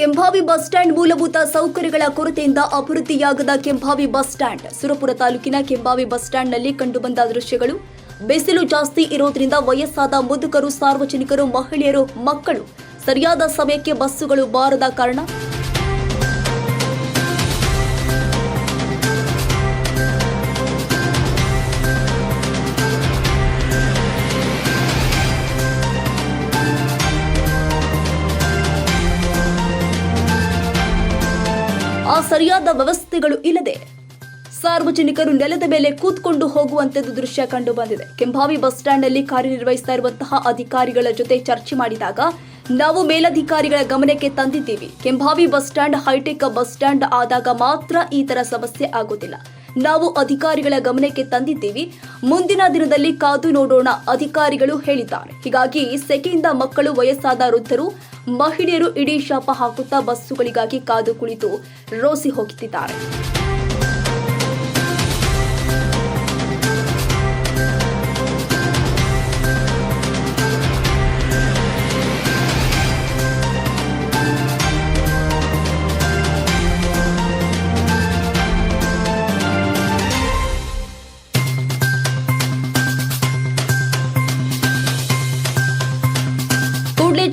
Kembhavi bus stand ಮೂಲಭೂತ ಸೌಕರ್ಯಗಳ ಕೊರತೆಯಿಂದ ಅಭಿವೃದ್ಧಿಯಾಗದ ಕೆಂಭಾವಿ ಬಸ್ ಸ್ಟ್ಯಾಂಡ್. ಸುರಪುರ ತಾಲೂಕಿನ ಕೆಂಭಾವಿ ಬಸ್ ಸ್ಟ್ಯಾಂಡ್ನಲ್ಲಿ ಕಂಡುಬಂದ ದೃಶ್ಯಗಳು. ಬಿಸಿಲು ಜಾಸ್ತಿ ಇರೋದ್ರಿಂದ ವಯಸ್ಸಾದ ಮುದುಕರು, ಸಾರ್ವಜನಿಕರು, ಮಹಿಳೆಯರು, ಮಕ್ಕಳು ಸರಿಯಾದ ಸಮಯಕ್ಕೆ ಬಸ್ಸುಗಳು ಬಾರದ ಕಾರಣ. ಆ ಸರಿಯಾದ ವ್ಯವಸ್ಥೆಗಳು ಇಲ್ಲದೆ ಸಾರ್ವಜನಿಕರು ನೆಲದ ಮೇಲೆ ಕೂತ್ಕೊಂಡು ಹೋಗುವಂತದ್ದು ದೃಶ್ಯ ಕಂಡು ಬಂದಿದೆ. ಕೆಂಭಾವಿ ಬಸ್ ಸ್ಟ್ಯಾಂಡ್ನಲ್ಲಿ ಕಾರ್ಯನಿರ್ವಹಿಸ್ತಾ ಇರುವಂತಹ ಅಧಿಕಾರಿಗಳ ಜೊತೆ ಚರ್ಚೆ ಮಾಡಿದಾಗ ನಾವು ಮೇಲಧಿಕಾರಿಗಳ ಗಮನಕ್ಕೆ ತಂದಿದ್ದೀವಿ. Kembhavi bus stand hi tech bus stand ಆದಾಗ ಮಾತ್ರ ಈ ತರ ಸಮಸ್ಯೆ ಆಗೋದಿಲ್ಲ ನಾವು ಅಧಿಕಾರಿಗಳ ಗಮನಕ್ಕೆ ತಂದಿದ್ದೀವಿ. ಮುಂದಿನ ದಿನದಲ್ಲಿ ಕಾದು ನೋಡೋಣ, ಅಧಿಕಾರಿಗಳು ಹೇಳಿದ್ದಾರೆ. ಹೀಗಾಗಿ ಸೆಕೆಯಿಂದ ಮಕ್ಕಳು, ವಯಸ್ಸಾದ ವೃದ್ಧರು ಮಹಿಳೆಯರು ಇಡೀ ಶಾಪ ಹಾಕುತ್ತಾ ಬಸ್ಸುಗಳಿಗಾಗಿ ಕಾದು ಕುಳಿತು ರೋಸಿ ಹೋಗುತ್ತಿದ್ದಾರೆ.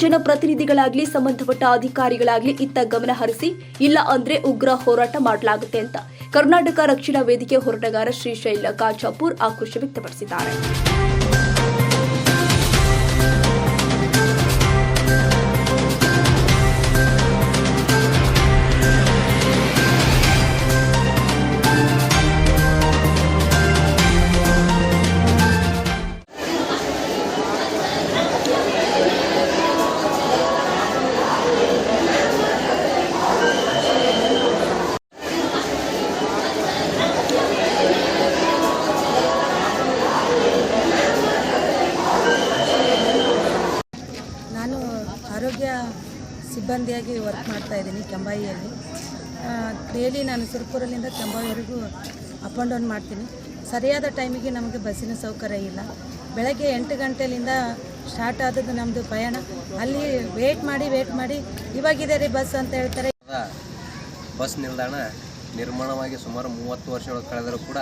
ಜನಪ್ರತಿನಿಧಿಗಳಾಗ್ಲಿ, ಸಂಬಂಧಪಟ್ಟ ಅಧಿಕಾರಿಗಳಾಗ್ಲಿ ಇತ್ತ ಗಮನ ಹರಿಸಿ, ಇಲ್ಲ ಅಂದ್ರೆ ಉಗ್ರ ಹೋರಾಟ ಮಾಡಲಾಗುತ್ತೆ ಅಂತ ಕರ್ನಾಟಕ ರಕ್ಷಣಾ ವೇದಿಕೆ ಹೋರಾಟಗಾರ ಶ್ರೀ ಶೈಲ ಕಾಚಾಪುರ್ ಆಕ್ರೋಶ ವ್ಯಕ್ತಪಡಿಸಿದ್ದಾರೆ. ಆರೋಗ್ಯ ಸಿಬ್ಬಂದಿಯಾಗಿ ವರ್ಕ್ ಮಾಡ್ತಾ ಇದ್ದೀನಿ ಕೆಂಬಾಯಿಯಲ್ಲಿ. ಡೈಲಿ ನಾನು ಸುರ್ಪುರಲ್ಲಿಂದ ಕೆಂಬಾಯಿವರೆಗೂ ಅಪ್ ಆ್ಯಂಡ್ ಡೌನ್ ಮಾಡ್ತೀನಿ. ಸರಿಯಾದ ಟೈಮಿಗೆ ನಮಗೆ ಬಸ್ಸಿನ ಸೌಕರ್ಯ ಇಲ್ಲ. ಬೆಳಗ್ಗೆ ಎಂಟು ಗಂಟೆಯಿಂದ ಸ್ಟಾರ್ಟ್ ಆದದ್ದು ನಮ್ಮದು ಪ್ರಯಾಣ. ಅಲ್ಲಿ ವೇಟ್ ಮಾಡಿ ವೇಟ್ ಮಾಡಿ, ಇವಾಗಿದೆ ರೀ ಬಸ್ ಅಂತ ಹೇಳ್ತಾರೆ. ಬಸ್ ನಿಲ್ದಾಣ ನಿರ್ಮಾಣವಾಗಿ ಸುಮಾರು ಮೂವತ್ತು ವರ್ಷಗಳು ಕಳೆದರೂ ಕೂಡ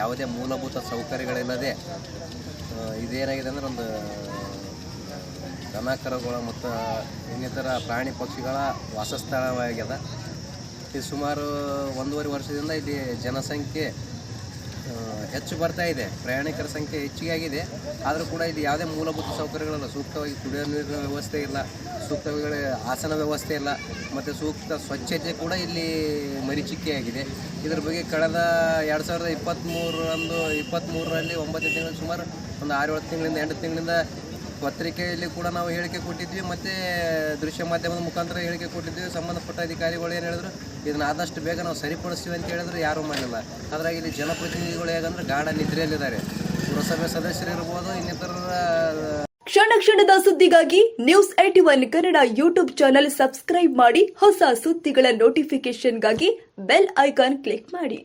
ಯಾವುದೇ ಮೂಲಭೂತ ಸೌಕರ್ಯಗಳಿಲ್ಲದೆ ಇದೇನಾಗಿದೆ ಅಂದರೆ ಒಂದು ದನ ಕರುಗಳು ಮತ್ತು ಇನ್ನಿತರ ಪ್ರಾಣಿ ಪಕ್ಷಿಗಳ ವಾಸಸ್ಥಳವಾಗ್ಯದ. ಈ ಸುಮಾರು ಒಂದೂವರೆ ವರ್ಷದಿಂದ ಇಲ್ಲಿ ಜನಸಂಖ್ಯೆ ಹೆಚ್ಚು ಬರ್ತಾ ಇದೆ. ಪ್ರಯಾಣಿಕರ ಸಂಖ್ಯೆ ಹೆಚ್ಚಿಗೆ ಆಗಿದೆ ಆದರೂ ಕೂಡ ಇಲ್ಲಿ ಯಾವುದೇ ಮೂಲಭೂತ ಸೌಕರ್ಯಗಳಲ್ಲ. ಸೂಕ್ತವಾಗಿ ಕುಡಿಯೋ ನೀರಿನ ವ್ಯವಸ್ಥೆ ಇಲ್ಲ. ಸೂಕ್ತವಾಗಿ ಆಸನ ವ್ಯವಸ್ಥೆ ಇಲ್ಲ. ಮತ್ತು ಸೂಕ್ತ ಸ್ವಚ್ಛತೆ ಕೂಡ ಇಲ್ಲಿ ಮರಿಚಿಕೆಯಾಗಿದೆ. ಇದ್ರ ಬಗ್ಗೆ ಕಳೆದ ಎರಡು ಸಾವಿರದ ಇಪ್ಪತ್ತ್ಮೂರರಂದು ಇಪ್ಪತ್ತ್ಮೂರರಲ್ಲಿ ಒಂಬತ್ತು ತಿಂಗಳು ಸುಮಾರು ಒಂದು ಆರು ಏಳು ತಿಂಗಳಿಂದ ಎಂಟು ತಿಂಗಳಿಂದ ಪತ್ರಿಕೆಯಲ್ಲಿ ಕೂಡ ನಾವು ಹೇಳಿಕೆ ಕೊಟ್ಟಿದ್ವಿ, ಮತ್ತು ದೃಶ್ಯ ಮಾಧ್ಯಮದ ಮುಖಾಂತರ ಹೇಳಿಕೆ ಕೊಟ್ಟಿದ್ವಿ. ಸಂಬಂಧಪಟ್ಟ ಅಧಿಕಾರಿಗಳು ಏನು ಹೇಳಿದ್ರು, ಇದನ್ನ ಆದಷ್ಟು ಬೇಗ ನಾವು ಸರಿಪಡಿಸ್ತೀವಿ ಅಂತ ಹೇಳಿದ್ರು ಯಾರೂ ಮಾಡಿಲ್ಲ. ಅದ್ರಾಗ ಇಲ್ಲಿ ಜನಪ್ರತಿನಿಧಿಗಳು ಹೇಗಂದ್ರೆ ಗಾಢ ನಿದ್ರೆಯಲ್ಲಿದ್ದಾರೆ. ಪುರಸಭೆ ಸದಸ್ಯರು ಇರ್ಬೋದು ಇನ್ನಿತರ ಕ್ಷಣ ಕ್ಷಣದ ಸುದ್ದಿಗಾಗಿ news A T one Kannada YouTube channel subscribe ಮಾಡಿ ಹೊಸ ಸುದ್ದಿಗಳ ನೋಟಿಫಿಕೇಶನ್ಗಾಗಿ ಬೆಲ್ ಐಕಾನ್ ಕ್ಲಿಕ್ ಮಾಡಿ.